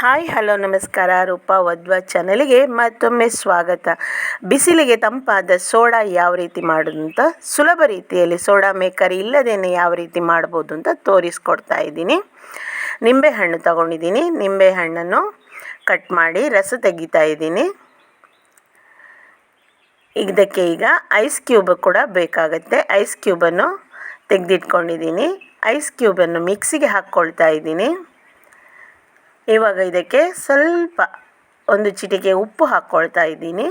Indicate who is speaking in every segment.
Speaker 1: Hi, hello, ನಮಸ್ಕಾರ. ರೂಪಾ ವಧ್ವ ಚಾನಲ್ಗೆ ಮತ್ತೊಮ್ಮೆ ಸ್ವಾಗತ. ಬಿಸಿಲಿಗೆ ತಂಪಾದ ಸೋಡಾ ಯಾವ ರೀತಿ ಮಾಡೋದು ಅಂತ ಸುಲಭ ರೀತಿಯಲ್ಲಿ ಸೋಡಾ ಮೇಕರ್ ಇಲ್ಲದೇನೆ ಯಾವ ರೀತಿ ಮಾಡ್ಬೋದು ಅಂತ ತೋರಿಸ್ಕೊಡ್ತಾ ಇದ್ದೀನಿ. ನಿಂಬೆಹಣ್ಣು ತಗೊಂಡಿದ್ದೀನಿ. ನಿಂಬೆಹಣ್ಣನ್ನು ಕಟ್ ಮಾಡಿ ರಸ ತೆಗಿತಾ ಇದ್ದೀನಿ. ಇದಕ್ಕೆ ಈಗ ಐಸ್ ಕ್ಯೂಬ್ ಕೂಡ ಬೇಕಾಗುತ್ತೆ. ಐಸ್ ಕ್ಯೂಬನ್ನು ತೆಗೆದಿಟ್ಕೊಂಡಿದ್ದೀನಿ. ಐಸ್ ಕ್ಯೂಬನ್ನು ಮಿಕ್ಸಿಗೆ ಹಾಕ್ಕೊಳ್ತಾ ಇದ್ದೀನಿ. ಇವಾಗ ಇದಕ್ಕೆ ಸ್ವಲ್ಪ ಒಂದು ಚಿಟಿಕೆ ಉಪ್ಪು ಹಾಕ್ಕೊಳ್ತಾ ಇದ್ದೀನಿ.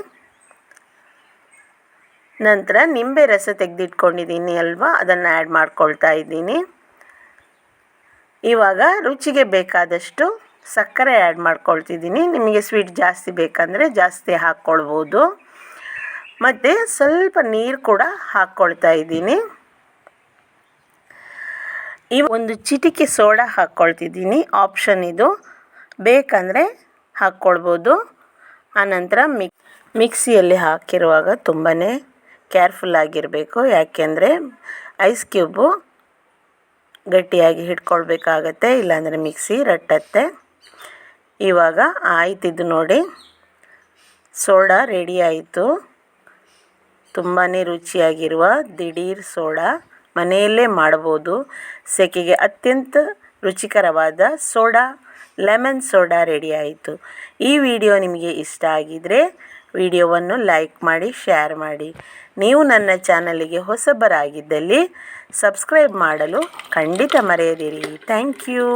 Speaker 1: ನಂತರ ನಿಂಬೆ ರಸ ತೆಗೆದಿಟ್ಕೊಂಡಿದ್ದೀನಿ ಅಲ್ವಾ? ಅದನ್ನು ಆ್ಯಡ್ ಮಾಡ್ಕೊಳ್ತಾ ಇದ್ದೀನಿ. ಇವಾಗ ರುಚಿಗೆ ಬೇಕಾದಷ್ಟು ಸಕ್ಕರೆ ಆ್ಯಡ್ ಮಾಡ್ಕೊಳ್ತಿದ್ದೀನಿ. ನಿಮಗೆ ಸ್ವೀಟ್ ಜಾಸ್ತಿ ಬೇಕಂದರೆ ಜಾಸ್ತಿ ಹಾಕ್ಕೊಳ್ಬೋದು. ಮತ್ತು ಸ್ವಲ್ಪ ನೀರು ಕೂಡ ಹಾಕ್ಕೊಳ್ತಾ ಇದ್ದೀನಿ. ಈ ಒಂದು ಚಿಟಿಕೆ ಸೋಡಾ ಹಾಕ್ಕೊಳ್ತಿದ್ದೀನಿ. ಆಪ್ಷನ್ ಇದು. ಬೇಕಂದರೆ ಹಾಕ್ಕೊಳ್ಬೋದು. ಆನಂತರ ಮಿಕ್, ಮಿಕ್ಸಿಯಲ್ಲಿ ಹಾಕಿರುವಾಗ ತುಂಬಾ ಕೇರ್ಫುಲ್ಲಾಗಿರಬೇಕು ಯಾಕೆಂದರೆ ಐಸ್ ಕ್ಯೂಬು ಗಟ್ಟಿಯಾಗಿ ಹಿಡ್ಕೊಳ್ಬೇಕಾಗತ್ತೆ, ಇಲ್ಲಾಂದರೆ ಮಿಕ್ಸಿ ರಟ್ಟತ್ತೆ. ಇವಾಗ ಆಯ್ತಿದ್ದು ನೋಡಿ. ಸೋಡಾ ರೆಡಿ ಆಯಿತು. ತುಂಬಾ ರುಚಿಯಾಗಿರುವ ದಿಢೀರ್ ಸೋಡಾ ಮನೆಯಲ್ಲೇ ಮಾಡ್ಬೋದು. ಸೆಕೆಗೆ ಅತ್ಯಂತ ರುಚಿಕರವಾದ ಸೋಡಾ, ಲೆಮನ್ ಸೋಡಾ ರೆಡಿ ಆಯಿತು. ಈ ವಿಡಿಯೋ ನಿಮಗೆ ಇಷ್ಟ ಆಗಿದರೆ ವಿಡಿಯೋವನ್ನು ಲೈಕ್ ಮಾಡಿ, ಶೇರ್ ಮಾಡಿ. ನೀವು ನನ್ನ ಚಾನಲಿಗೆ ಹೊಸಬರಾಗಿದ್ದಲ್ಲಿ ಸಬ್ಸ್ಕ್ರೈಬ್ ಮಾಡಲು ಖಂಡಿತ ಮರೆಯದಿರಿ. Thank you.